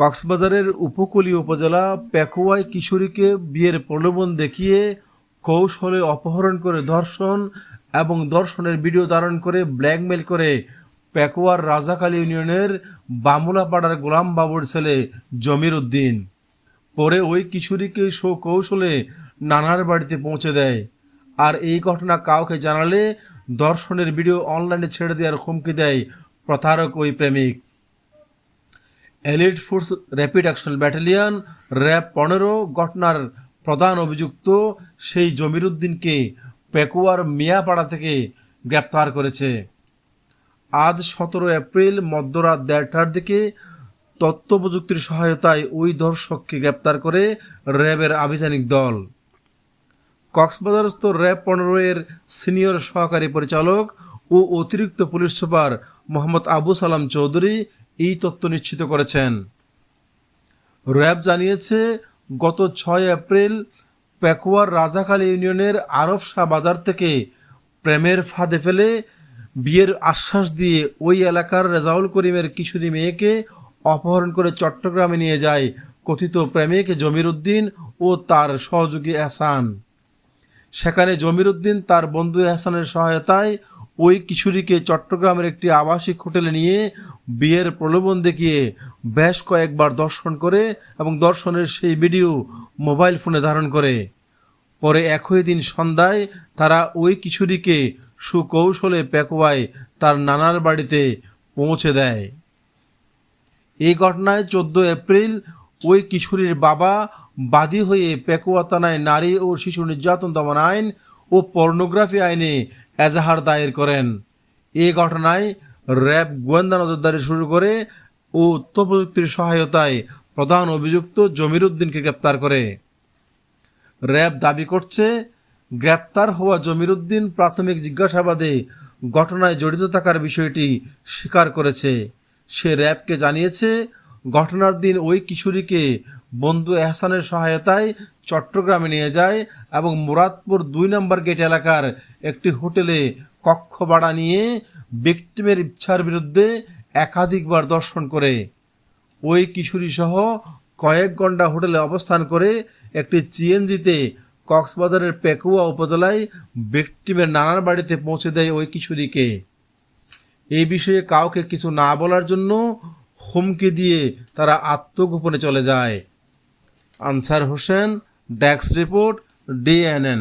কক্সবাজারের উপকূলীয় উপজেলা পেকুয়ায় কিশোরীকে বিয়ের প্রলোভন দেখিয়ে কৌশলে অপহরণ করে ধর্ষণ এবং ধর্ষণের ভিডিও ধারণ করে ব্ল্যাকমেল করে পেকুয়ার রাজাকালী ইউনিয়নের বামুলাপাড়ার গোলাম বাবুর ছেলে জমির উদ্দিন পরে ওই কিশোরীকে কৌশলে নানার বাড়িতে পৌঁছে দেয়। আর এই ঘটনা কাউকে জানালে দর্শনের ভিডিও অনলাইনে ছেড়ে দেওয়ার হুমকি দেয় প্রতারক ওই প্রেমিক। Elite force rapid action battalion RAB পনেরো, ঘটনার প্রধান অভিযুক্ত সেই জমিরুদ্দিনকে পেকুয়ার মিয়াপাড়া থেকে গ্রেপ্তার করেছে। আজ সতেরো এপ্রিল, মধ্যরাত দেড়টার দিকে তথ্য প্রযুক্তির সহায়তায় ওই ধর্ষককে গ্রেপ্তার করে র্যাবের আভিযানিক দল। কক্সবাজারস্থ র্যাব পনেরো এর সিনিয়র সহকারী পরিচালক ও অতিরিক্ত পুলিশ সুপার মোহাম্মদ আবু সালাম চৌধুরী এই তথ্য নিশ্চিত করেছেন। র্যাব জানিয়েছে, গত ছয় এপ্রিল পেকুয়ার রাজাখালী ইউনিয়নের আরব শাহ বাজার থেকে প্রেমের ফাঁদে ফেলে বিয়ের আশ্বাস দিয়ে ওই এলাকার রেজাউল করিমের কিশোরী মেয়েকে অপহরণ করে চট্টগ্রামে নিয়ে যায় কথিত প্রেমিক জমির উদ্দিন ও তার সহযোগী এহসান। সেখানে জমিরুদ্দিন তার বন্ধু এহসানের সহায়তায় ওই কিশোরীকে চট্টগ্রামের একটি আবাসিক হোটেলে নিয়ে বিয়ের প্রলোভন দেখিয়ে বেশ কয়েকবার দর্শন করে এবং দর্শনের সেই ভিডিও মোবাইল ফোনে ধারণ করে। পরে একই দিন সন্ধ্যায় তারা ওই কিশোরীকে সুকৌশলে প্যাকোয়ায় তার নানার বাড়িতে পৌঁছে দেয়। এই ঘটনায় চোদ্দ এপ্রিল ওই কিশোরীর বাবা বাদী হয়ে পেকুয়া থানায় নারী ও শিশু নির্যাতন দমন আইন ও পর্নোগ্রাফি আইনে এজাহার দায়ের করেন। এ ঘটনায় র্যাব গোয়েন্দা নজরদারি শুরু করে ও প্রযুক্তির সহায়তায় প্রধান অভিযুক্ত জমির উদ্দিনকে গ্রেপ্তার করে। র্যাব দাবি করছে, গ্রেপ্তার হওয়া জমির উদ্দিন প্রাথমিক জিজ্ঞাসাবাদে ঘটনায় জড়িত থাকার বিষয়টি স্বীকার করেছে। সে র্যাবকে জানিয়েছে ঘটনার দিন ওই কিশোরীকে বন্ধু এহসানের সহায়তায় চট্টগ্রামে নিয়ে যায় এবং মুরাদপুর দুই নম্বর গেট এলাকার একটি হোটেলে কক্ষ ভাড়া নিয়ে ভিকটিমের ইচ্ছার বিরুদ্ধে একাধিকবার দর্শন করে। ওই কিশোরী সহ কয়েক ঘণ্টা হোটেলে অবস্থান করে একটি চিএনজিতে কক্সবাজারের পেকুয়া উপজেলায় ভিকটিমের নানার বাড়িতে পৌঁছে দেয় ওই কিশোরীকে। এই বিষয়ে কাউকে কিছু না বলার জন্য হুমকি দিয়ে তারা আত্মগোপনে চলে যায়। আনসার হোসেন ড্যাক্স রিপোর্ট ডিএনএন।